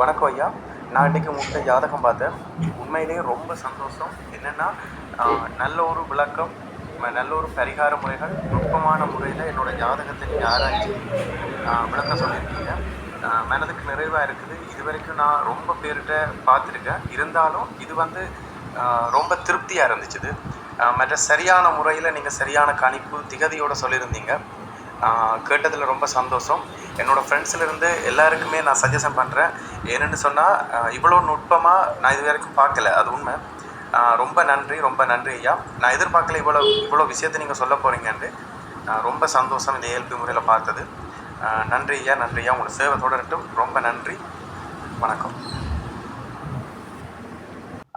வணக்கம் ஐயா. நான் இன்றைக்கி உங்கள்கிட்ட ஜாதகம் பார்த்தேன். உண்மையிலேயே ரொம்ப சந்தோஷம். என்னென்னா நல்ல ஒரு விளக்கம் நல்ல ஒரு பரிகார முறைகள் நுட்பமான முறையில் என்னோடய ஜாதகத்தை நீங்கள் ஆராய்ச்சி விளக்கம் சொல்லியிருக்கீங்க. மனதுக்கு நிறைவாக இருக்குது. இது வரைக்கும் நான் ரொம்ப பேர்கிட்ட பார்த்துருக்கேன். இருந்தாலும் இது வந்து ரொம்ப திருப்தியாக இருந்துச்சுது. மற்ற சரியான முறையில் நீங்கள் சரியான கணிப்பு திகதியோடு சொல்லியிருந்தீங்க. கேட்டதில் ரொம்ப சந்தோஷம். என்னோடய ஃப்ரெண்ட்ஸ்லேருந்து எல்லாருக்குமே நான் சஜஷன் பண்ணுறேன் ஏன்னு சொன்னால் இவ்வளோ நுட்பமாக நான் இது வரைக்கும் பார்க்கல. அது உண்மை. ரொம்ப நன்றி ரொம்ப நன்றி ஐயா. நான் எதிர்பார்க்கல இவ்வளோ இவ்வளோ விஷயத்தை நீங்கள் சொல்ல போகிறீங்கன்ட்டு ரொம்ப சந்தோஷம் இந்த ஏஎல்பி முறையில் பார்த்தது. நன்றி ஐயா நன்றி ஐயா. உங்களோட சேவை தொடரட்டும். ரொம்ப நன்றி. வணக்கம்.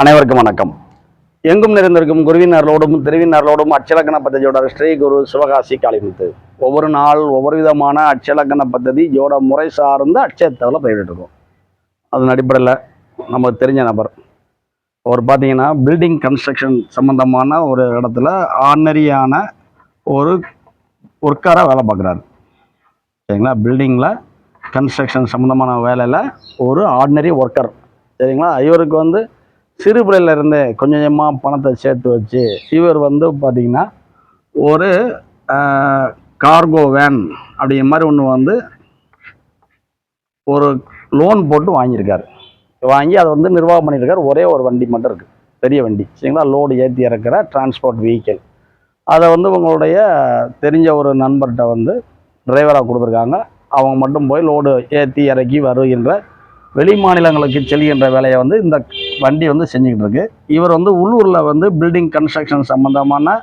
அனைவருக்கும் வணக்கம். எங்கும் நிறைந்திருக்கும் குருவினர்களோடும் திருவினர்களோடும் அச்சலக்கண பദ്ധதியோட ஸ்ரீ குரு சிவகாசி காளிமுத்து ஒவ்வொரு நாள் ஒவ்வொரு விதமான அட்சலக்கண பദ്ധதி ஜோட முறை சார்ந்த அட்சயத்தவில் பயிரிட்டுருக்கோம் அதன் அடிப்படையில் நமக்கு தெரிஞ்ச நபர். அவர் பார்த்தீங்கன்னா பில்டிங் கன்ஸ்ட்ரக்ஷன் சம்மந்தமான ஒரு இடத்துல ஆர்டினரியான ஒரு ஒர்க்கராக வேலை பார்க்குறாரு. சரிங்களா? பில்டிங்கில் கன்ஸ்ட்ரக்ஷன் சம்மந்தமான வேலையில் ஒரு ஆர்டினரி ஒர்க்கர் சரிங்களா? இவருக்கு வந்து சிறு பிள்ளையிலேருந்தே கொஞ்சம் கொஞ்சமாக பணத்தை சேர்த்து வச்சு இவர் வந்து பார்த்திங்கன்னா ஒரு கார்கோ வேன் அப்படிங்கிற மாதிரி ஒன்று வந்து ஒரு லோன் போட்டு வாங்கியிருக்காரு. வாங்கி அதை வந்து நிர்வாகம் பண்ணியிருக்காரு. ஒரே ஒரு வண்டி மட்டும் இருக்குது பெரிய வண்டி. சரிங்களா? லோடு ஏற்றி இறக்குற டிரான்ஸ்போர்ட் வெஹிக்கிள் அதை வந்து உங்களுடைய தெரிஞ்ச ஒரு நண்பர்கிட்ட வந்து டிரைவராக கொடுத்துருக்காங்க. அவங்க மட்டும் போய் லோடு ஏற்றி இறக்கி வருகின்ற வெளி மாநிலங்களுக்கு செல்கின்ற வேலையை வந்து இந்த வண்டி வந்து செஞ்சுக்கிட்டு இருக்கு. இவர் வந்து உள்ளூரில் வந்து பில்டிங் கன்ஸ்ட்ரக்ஷன் சம்மந்தமான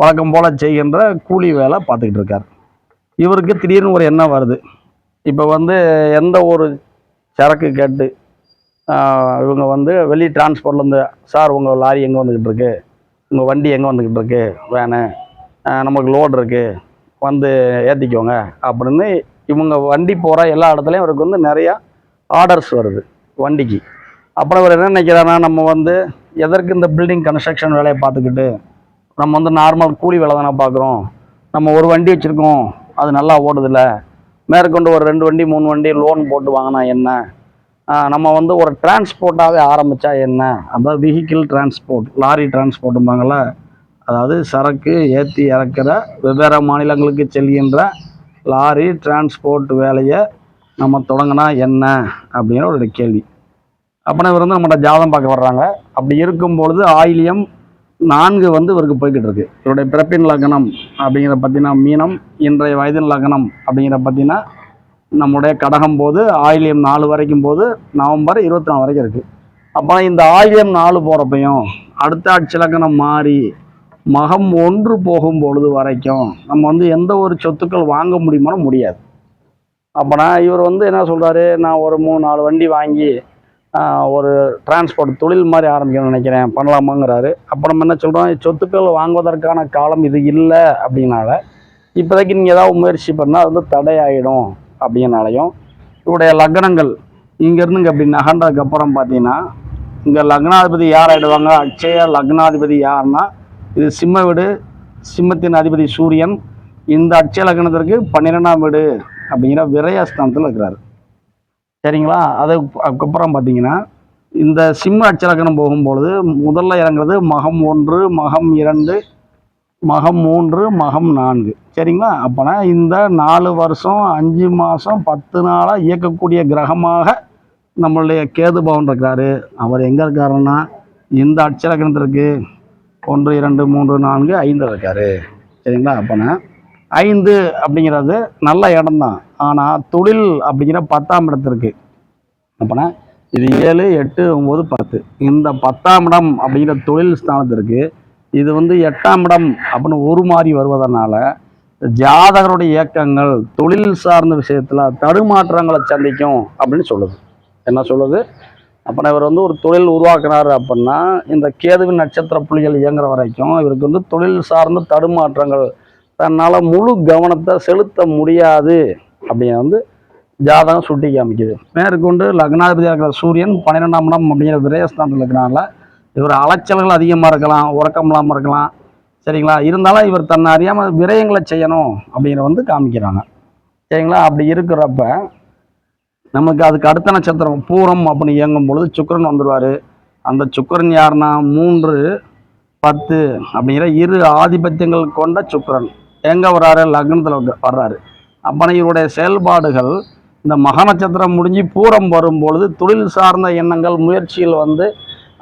வழக்கம் போல் செய்கின்ற கூலி வேலை பார்த்துக்கிட்டு இருக்கார். இவருக்கு திடீர்னு ஒரு எண்ணம் வருது. இப்போ வந்து எந்த ஒரு சரக்கு கேட்டு இவங்க வந்து வெளி டிரான்ஸ்போர்ட்லேருந்து சார் உங்கள் லாரி எங்கே வந்துக்கிட்டு இருக்கு? உங்கள் வண்டி எங்கே வந்துக்கிட்டு இருக்கு? வேனு நமக்கு லோடு இருக்குது வந்து ஏற்றிக்கோங்க அப்படின்னு இவங்க வண்டி போகிற எல்லா இடத்துலையும் இவருக்கு வந்து நிறையா ஆர்டர்ஸ் வருது வண்டிக்கு. அப்புறம் இவர் என்ன நினைக்கிறாருன்னா நம்ம வந்து எதற்கு இந்த பில்டிங் கன்ஸ்ட்ரக்ஷன் வேலையை பார்த்துக்கிட்டு நம்ம வந்து நார்மல் கூலி வேலை தானே பார்க்குறோம். நம்ம ஒரு வண்டி வச்சுருக்கோம். அது நல்லா ஓடுதில்ல. மேற்கொண்டு ஒரு ரெண்டு வண்டி மூணு வண்டி லோன் போட்டு வாங்கினா என்ன? நம்ம வந்து ஒரு டிரான்ஸ்போர்ட்டாகவே ஆரம்பித்தா என்ன? அதாவது வெஹிக்கிள் டிரான்ஸ்போர்ட் லாரி டிரான்ஸ்போர்ட்டும்பாங்கள அதாவது சரக்கு ஏற்றி இறக்கிற வெவ்வேறு மாநிலங்களுக்கு செல்கின்ற லாரி டிரான்ஸ்போர்ட் வேலையை நம்ம தொடங்கினா என்ன? அப்படின்னு ஒரு கேள்வி. அப்படின்னா இவர் வந்து நம்மகிட்ட ஜாதம் பார்க்க வர்றாங்க. அப்படி இருக்கும் பொழுது ஆயிலியம் நான்கு வந்து இவருக்கு போய்கிட்டு இருக்கு. இவருடைய பிறப்பின் லக்னம் அப்படிங்கிற பார்த்தீங்கன்னா மீனம் இன்றைய வயதின் லக்னம் அப்படிங்கிற பார்த்தீங்கன்னா நம்முடைய கடகம் போது ஆயிலியம் நாலு வரைக்கும் போது நவம்பர் இருபத்தி நாலு வரைக்கும் இருக்குது அப்போ இந்த ஆயிலியம் நாலு போகிறப்பையும் அடுத்த அட்சலக்கணம் மாறி மகம் ஒன்று போகும் பொழுது வரைக்கும் நம்ம வந்து எந்த ஒரு சொத்துக்கள் வாங்க முடியுமானோ முடியாது. அப்போனா இவர் வந்து என்ன சொல்கிறாரு நான் ஒரு மூணு நாலு வண்டி வாங்கி ஒரு டிரான்ஸ்போர்ட் தொழில் மாதிரி ஆரம்பிக்கணும்னு நினைக்கிறேன். பண்ணலாமாங்கிறாரு. அப்போ நம்ம என்ன சொல்கிறோம் சொத்துக்கள் வாங்குவதற்கான காலம் இது இல்லை அப்படின்னால இப்போதைக்கு நீங்கள் ஏதாவது முயற்சி பண்ணால் அது வந்து தடையாயிடும் அப்படிங்கனாலையும் இவருடைய லக்னங்கள் இங்கேருந்து இங்கே அப்படி நகர்ந்ததுக்கு அப்புறம் பார்த்தீங்கன்னா இங்கே லக்னாதிபதி யார் ஆகிடுவாங்க அட்சய லக்னாதிபதி யாருன்னா இது சிம்ம வீடு சிம்மத்தின் அதிபதி சூரியன். இந்த அட்சய லக்னத்திற்கு பன்னிரெண்டாம் வீடு அப்படிங்கிற விரயஸ்தானத்தில் இருக்கிறாரு. சரிங்களா? அது அதுக்கப்புறம் பார்த்தீங்கன்னா இந்த சிம்ம அச்சலக்கணம் போகும்பொழுது முதல்ல இறங்குறது மகம் ஒன்று மகம் இரண்டு மகம் மூன்று மகம் நான்கு. சரிங்களா? அப்போனா இந்த நாலு வருஷம் அஞ்சு மாதம் பத்து நாளாக இயக்கக்கூடிய கிரகமாக நம்மளுடைய கேது பவன் இருக்காரு அவர் எங்கே இருக்காருன்னா இந்த அச்சலக்கணத்திற்கு ஒன்று இரண்டு மூன்று நான்கு ஐந்து இருக்காரு. சரிங்களா? அப்போனா ஐந்து அப்படிங்கிறது நல்ல இடம்தான். ஆனால் தொழில் அப்படிங்கிற பத்தாம் இடத்திற்கு. அப்போனா இது ஏழு எட்டு ஒம்பது பத்து. இந்த பத்தாம் இடம் அப்படிங்கிற தொழில் ஸ்தானத்திற்கு இது வந்து எட்டாம் இடம் அப்படின்னு ஒரு மாறி வருவதனால ஜாதகருடைய இயக்கங்கள் தொழில் சார்ந்த விஷயத்தில் தடுமாற்றங்களை சந்திக்கும் அப்படின்னு சொல்லுது. என்ன சொல்லுது? அப்போ இவர் வந்து ஒரு தொழில் உருவாக்குனாரு அப்படின்னா இந்த கேதுவின் நட்சத்திர புள்ளிகள் இயங்குற வரைக்கும் இவருக்கு வந்து தொழில் சார்ந்த தடுமாற்றங்கள் தன்னால் முழு கவனத்தை செலுத்த முடியாது. அப்படின்னு வந்து ஜாதகம் சுட்டி காமிக்குது. மேற்கொண்டு லக்னாதிபதியாக இருக்கிற சூரியன் பன்னிரெண்டாம் இடம் அப்படிங்கிற விரயஸ்தானத்தில் இருக்கிறனால. இவர் அலைச்சல்கள் அதிகமாக இருக்கலாம் உறக்கம் இல்லாமல் இருக்கலாம். சரிங்களா? இருந்தாலும் இவர் தன்னை அறியாமல் விரயங்களை செய்யணும் அப்படிங்கிற வந்து காமிக்கிறாங்க. சரிங்களா? அப்படி இருக்கிறப்ப நமக்கு அதுக்கு அடுத்த நட்சத்திரம் பூரம் அப்படின்னு இயங்கும் பொழுது சுக்கரன் வந்துடுவார் அந்த சுக்கரன் யாருன்னா? மூன்று பத்து அப்படிங்கிற இரு ஆதிபத்தியங்கள் கொண்ட சுக்கரன். எங்கே வர்றாரு? லக்னத்தில் வர்றாரு. அப்போனா இவருடைய செயல்பாடுகள் இந்த மக நட்சத்திரம் முடிஞ்சு பூரம் வரும்பொழுது தொழில் சார்ந்த எண்ணங்கள் முயற்சியில் வந்து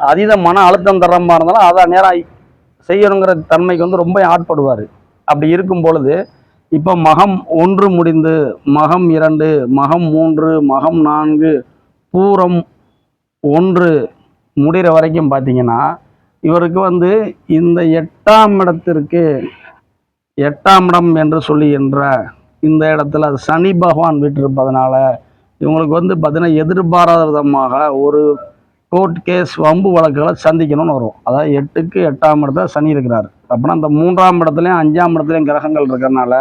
அதீத மன அழுத்தம் தர மாதிரி இருந்தாலும் அதை நேராக செய்யணுங்கிற தன்மைக்கு வந்து ரொம்ப ஆட்படுவார். அப்படி இருக்கும் பொழுது இப்போ மகம் ஒன்று முடிந்து மகம் இரண்டு மகம் மூன்று மகம் நான்கு பூரம் ஒன்று முடிகிற வரைக்கும் பார்த்தீங்கன்னா இவருக்கு வந்து இந்த எட்டாம் இடத்திற்கு எட்டாம் இடம் என்று சொல்லுகின்ற இந்த இடத்துல சனி பகவான் வீட்டிருப்பதனால இவங்களுக்கு வந்து பார்த்தீங்கன்னா எதிர்பாராத விதமாக ஒரு கோர்ட் கேஸ் வம்பு வழக்குகளை சந்திக்கணும்னு வரும். அதாவது எட்டுக்கு எட்டாம் இடத்துல சனி இருக்கிறார். அப்படின்னா அந்த மூன்றாம் இடத்துலையும் அஞ்சாம் இடத்துலையும் கிரகங்கள் இருக்கிறனால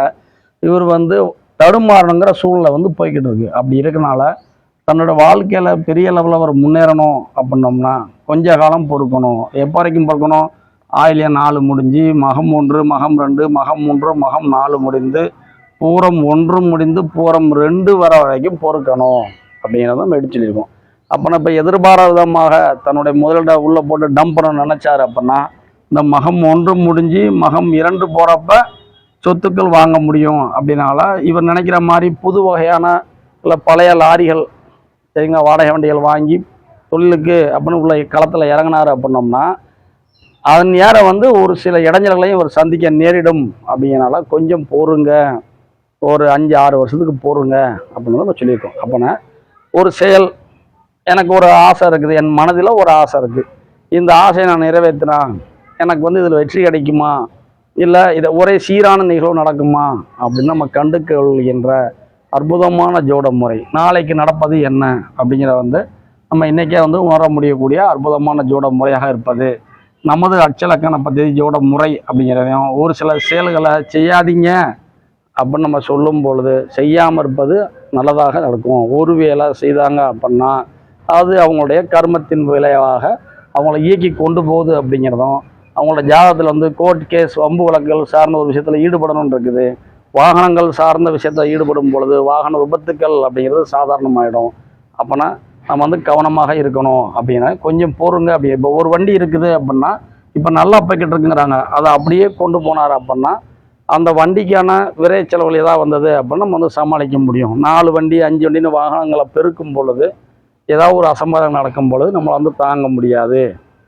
இவர் வந்து தடுமாறணுங்கிற சூழ்நிலை வந்து போய்கிட்டு இருக்கு. அப்படி இருக்கனால தன்னோட வாழ்க்கையில் பெரிய லெவலில் அவர் முன்னேறணும் அப்படின்னோம்னா கொஞ்ச காலம் பொறுக்கணும். எப்போ வரைக்கும் பொறுக்கணும்? ஆயிலியம் நாலு முடிஞ்சு மகம் ஒன்று மகம் ரெண்டு மகம் மூன்று மகம் நாலு முடிந்து பூரம் ஒன்று முடிந்து பூரம் ரெண்டு வர வரைக்கும் பொறுக்கணும் அப்படிங்கிறத நம்ம சொல்லியிருக்கோம். அப்போ இப்போ எதிர்பாராத விதமாக தன்னுடைய முதலீடை உள்ளே போட்டு டம்ப் பண்ண நினச்சார் அப்படின்னா இந்த மகம் ஒன்று முடிஞ்சு மகம் இரண்டு போகிறப்ப சொத்துக்கள் வாங்க முடியும் அப்படின்னால இவர் நினைக்கிற மாதிரி புது வகையான இல்லை பழைய லாரிகள் சரிங்களா வாடகை வண்டிகள் வாங்கி தொழிலுக்கு அப்படின்னு உள்ள களத்தில் இறங்கினார் அப்படின்னோம்னா அதன் நேரம் வந்து ஒரு சில இடைஞ்சல்களையும் இவர் சந்திக்க நேரிடும் அப்படிங்கிறனால கொஞ்சம் பொறுங்க. ஒரு அஞ்சு ஆறு வருஷத்துக்கு போகிறோங்க அப்படின்னு நம்ம சொல்லியிருக்கோம். அப்போனா ஒரு செயல் எனக்கு ஒரு ஆசை இருக்குது என் மனதில் ஒரு ஆசை இருக்குது இந்த ஆசையை நான் நிறைவேற்றினா எனக்கு வந்து இதில் வெற்றி கிடைக்குமா? இல்லை இதை ஒரே சீரான நிகழ்வு நடக்குமா? அப்படின்னு நம்ம கண்டு கொள்கின்ற அற்புதமான ஜோட முறை. நாளைக்கு நடப்பது என்ன? அப்படிங்கிற வந்து நம்ம இன்றைக்கே வந்து உணர முடியக்கூடிய அற்புதமான ஜோட முறையாக இருப்பது. நமது அச்சலக்கண பத்தி ஜோட முறை அப்படிங்கிறதையும் ஒரு சில செயல்களை செய்யாதீங்க. அப்படின்னு நம்ம சொல்லும் பொழுது செய்யாமல் இருப்பது நல்லதாக நடக்கும். ஒரு வேலை செய்தாங்க அப்படின்னா அது அவங்களுடைய கர்மத்தின் விளைவாக அவங்கள இயக்கி கொண்டு போகுது அப்படிங்கிறதும் அவங்களோட ஜாதகத்தில் வந்து கோர்ட் கேஸ் வம்பு வழக்குகள் சார்ந்த ஒரு விஷயத்தில் ஈடுபடணும்னு இருக்குது. வாகனங்கள் சார்ந்த விஷயத்தில் ஈடுபடும் பொழுது வாகன விபத்துக்கள் அப்படிங்கிறது சாதாரணமாயிடும். அப்போனா நம்ம வந்து கவனமாக இருக்கணும் அப்படின்னா கொஞ்சம் பொறுங்க அப்படி இப்போ ஒரு வண்டி இருக்குது அப்படின்னா இப்போ நல்லா போய்கிட்டு இருக்குங்கிறாங்க. அதை அப்படியே கொண்டு போனார் அப்படின்னா அந்த வண்டிக்கான விரை செலவுகள் ஏதாவது வந்தது அப்படின்னா நம்ம வந்து சமாளிக்க முடியும். நாலு வண்டி அஞ்சு வண்டின்னு வாகனங்களை பெருக்கும் பொழுது ஏதாவது ஒரு அசம்பாதம் நடக்கும் பொழுது நம்மளை வந்து தாங்க முடியாது.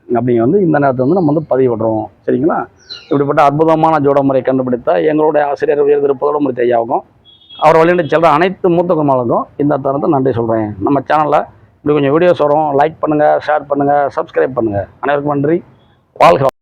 அப்படிங்க வந்து இந்த நேரத்தை வந்து நம்ம வந்து பதிவிடுறோம். சரிங்களா? இப்படிப்பட்ட அற்புதமான ஜோடமுறை கண்டுபிடித்த எங்களுடைய ஆசிரியர் உயர் திரு புதலமுறை ஐயாவுக்கும் அவர் வழியிட்டு செல்கிற அனைத்து மூத்த குமார்களுக்கும் இந்த தருணத்தை நன்றி சொல்கிறேன் நம்ம சேனலில் இப்படி கொஞ்சம் வீடியோஸ் வரும். லைக் பண்ணுங்கள் ஷேர் பண்ணுங்கள் சப்ஸ்கிரைப் பண்ணுங்கள் அனைவருக்கும் நன்றி. வாழ்க